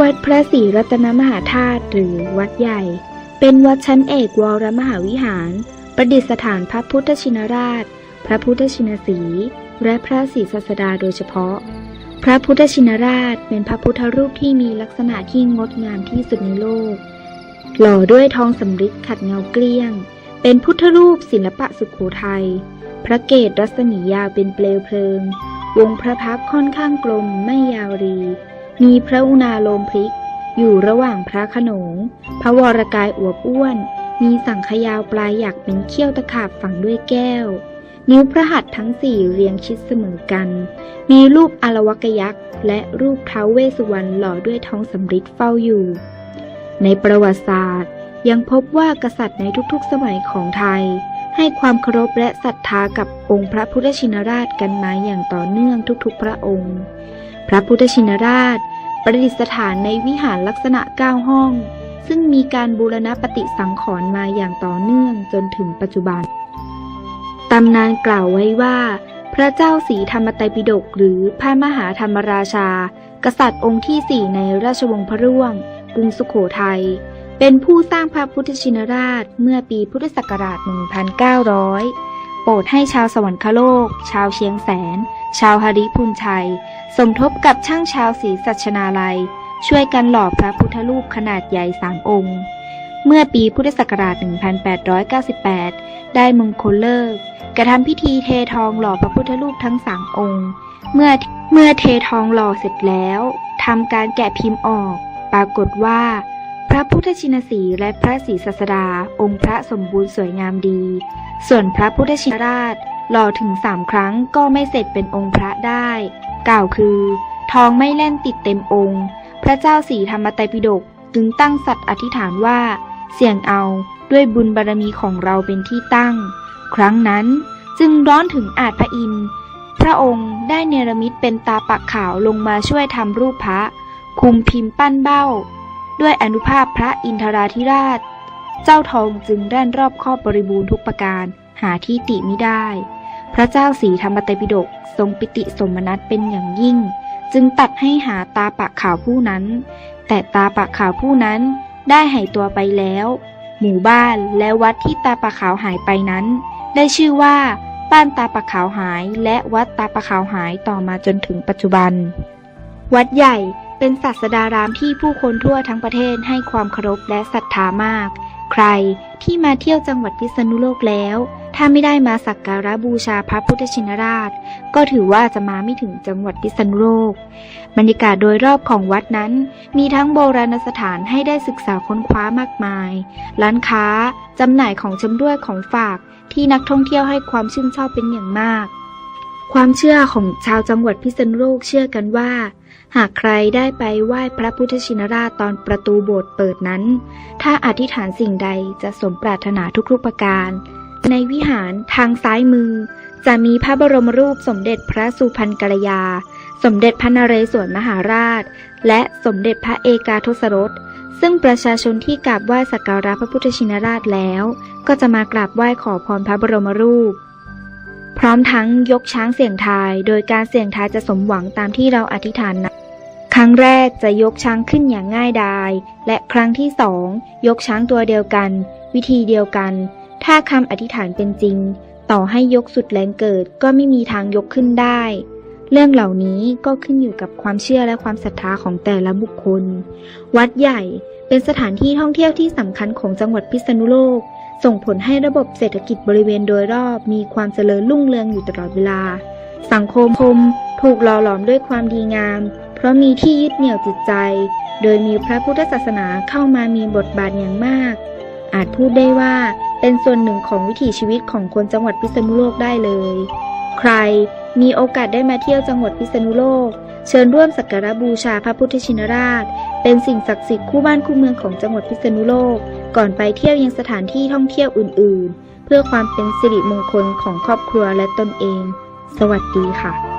วัดพระศรีรัตนมหาธาตุหรือวัดใหญ่ เป็นวัดชั้นเอกวรมหาวิหาร ประดิษฐานพระพุทธชินราช พระพุทธชินสี และพระศรีสัสดาโดยเฉพาะ พระพุทธชินราชเป็นพระพุทธรูปที่มีลักษณะที่งดงามที่สุดในโลก หล่อด้วยทองสำริดขัดเงาเกลี้ยง เป็นพุทธรูปศิลปะสุโขทัยพระเกศรัศมียาวเป็นเปลวเพลิง วงพระพักค่อนข้างกลมไม่ยาวรี มีพระอุณาโลมพริก อยู่ระหว่างพระขนง พระวรกายอวบอ้วน มีสังขยาวปลายหยักเป็นเขี้ยวตะขาบฝังด้วยแก้ว นิ้วพระหัตถ์ทั้งสี่เรียงชิดเสมอกัน มีรูปอลวกยักษ์ และรูปเท้าเวสสุวรรณหล่อด้วยทองสำริดเฝ้าอยู่ ในประวัติศาสตร์ยังพบว่ากษัตริย์ในทุกๆสมัยของไทย ให้ความเคารพและศรัทธากับองค์พระพุทธชินราชกันมาอย่างต่อเนื่องทุกๆ พระองค์ พระพุทธชินราช ประดิษฐานในวิหารลักษณะ 9 ห้อง ซึ่งมีการบูรณะปฏิสังขรณ์มาอย่างต่อเนื่องจนถึงปัจจุบันตำนานกล่าวไว้ว่า พระเจ้าสีธรรมไตรปิฎกหรือพระมหาธรรมราชา กษัตริย์องค์ที่สี่ในราชวงศ์พระร่วง กรุงสุโขทัย เป็นผู้สร้างพระพุทธชินราชเมื่อปีพุทธศักราช 1900 โปรดให้ชาวสวรรคโลก ชาวเชียงแสน ชาวฮาริพุนชัย สมทบกับช่างชาวศรีสัชนาลัย ช่วยกันหล่อพระพุทธรูปขนาดใหญ่สามองค์ เมื่อปีพุทธศักราช 1898 ได้มงคลเลิกกระทำพิธีเททองหล่อพระพุทธรูปทั้งสามองค์ เมื่อเมื่อเททองหล่อเสร็จแล้วทำการแกะพิมพ์ออก ปรากฏว่า ระพุทธชินสีและพระศรีสัสดา องค์พระสมบูรณ์สวยงามดี ส่วนพระพุทธชินราชหล่อถึงสามครั้งก็ไม่เสร็จเป็นองค์พระได้ กล่าวคือ ทองไม่แล่นติดเต็มองค์ พระเจ้าสีธรรมไตรปิฎกจึงตั้งสัตย์อธิษฐานว่า เสี่ยงเอาด้วยบุญบารมีของเราเป็นที่ตั้ง ครั้งนั้นจึงร้อนถึงอาจพระอินทร์พระองค์ได้เนรมิตเป็นตาปักขาวลงมาช่วยทำรูปพระ คุมพิมพ์ปั้นเบ้า ด้วยอนุภาพพระอินทราธิราช เจ้าทองจึงแด่นรอบครอบบริบูรณ์ทุกประการหาที่ติมิได้ พระเจ้าสีธรรมไตปิฎกทรงปิติสมนัสเป็นอย่างยิ่ง จึงตัดให้หาตาปะขาวผู้นั้น แต่ตาปะขาวผู้นั้นได้หายตัวไปแล้ว หมู่บ้านและวัดที่ตาปะขาวหายไปนั้น ได้ชื่อว่าบ้านตาปะขาวหายและวัดตาปะขาวหายต่อมาจนถึงปัจจุบัน วัดใหญ่ เป็นศาสดารามที่ผู้คนทั่วทั้งประเทศให้ความเคารพและศรัทธามาก ใครที่มาเที่ยวจังหวัดพิษณุโลกแล้ว ถ้าไม่ได้มาสักการะบูชาพระพุทธชินราช ก็ถือว่าจะมาไม่ถึงจังหวัดพิษณุโลก บรรยากาศโดยรอบของวัดนั้น มีทั้งโบราณสถานให้ได้ศึกษาค้นคว้ามากมาย ร้านค้าจำหน่ายของชำร่วยของฝากที่นักท่องเที่ยวให้ความชื่นชอบเป็นอย่างมาก ความเชื่อของชาวจังหวัดพิษณุโลกเชื่อกันว่า หากใครได้ไปไหว้พระพุทธชินราชตอนประตูโบสถ์เปิดนั้น ถ้าอธิษฐานสิ่งใดจะสมปรารถนาทุกๆประการ ในวิหารทางซ้ายมือ จะมีพระบรมรูปสมเด็จพระสุพรรณกัลยา สมเด็จพระนเรศวรมหาราช และสมเด็จพระเอกาทศรสซึ่งประชาชนที่กราบไหว้สักการะพระพุทธชินราชแล้ว ก็จะมากราบไหว้ขอพรพระบรมรูป พร้อมทั้งยกช้างเสี่ยงทาย โดยการเสี่ยงทายจะสมหวังตามที่เราอธิษฐานนะครั้งแรกจะยกช้างขึ้นอย่างง่ายดาย และครั้งที่สองยกช้างตัวเดียวกัน วิธีเดียวกัน ถ้าคำอธิษฐานเป็นจริง ต่อให้ยกสุดแรงเกิดก็ไม่มีทางยกขึ้นได้ เรื่องเหล่านี้ก็ขึ้นอยู่กับความเชื่อและความศรัทธาของแต่ละบุคคล วัดใหญ่เป็นสถานที่ท่องเที่ยวที่สำคัญของจังหวัดพิษณุโลก ส่งผลให้ระบบเศรษฐกิจบริเวณโดยรอบมีความเจริญรุ่งเรืองอยู่ตลอดเวลา สังคมคมถูกหล่อหลอมด้วยความดีงาม เพราะมีที่ยึดเหนี่ยวจิตใจ โดยมีพระพุทธศาสนาเข้ามามีบทบาทอย่างมาก อาจพูดได้ว่าเป็นส่วนหนึ่งของวิถีชีวิตของคนจังหวัดพิษณุโลกได้เลย ใครมีโอกาสได้มาเที่ยวจังหวัดพิษณุโลก เชิญร่วมสักการะบูชาพระพุทธชินราช เป็นสิ่งศักดิ์สิทธิ์คู่บ้านคู่เมืองของจังหวัดพิษณุโลก ก่อนไปเที่ยวยังสถานที่ท่องเที่ยวอื่น ๆ เพื่อความเป็นสิริมงคลของครอบครัวและตนเอง สวัสดีค่ะ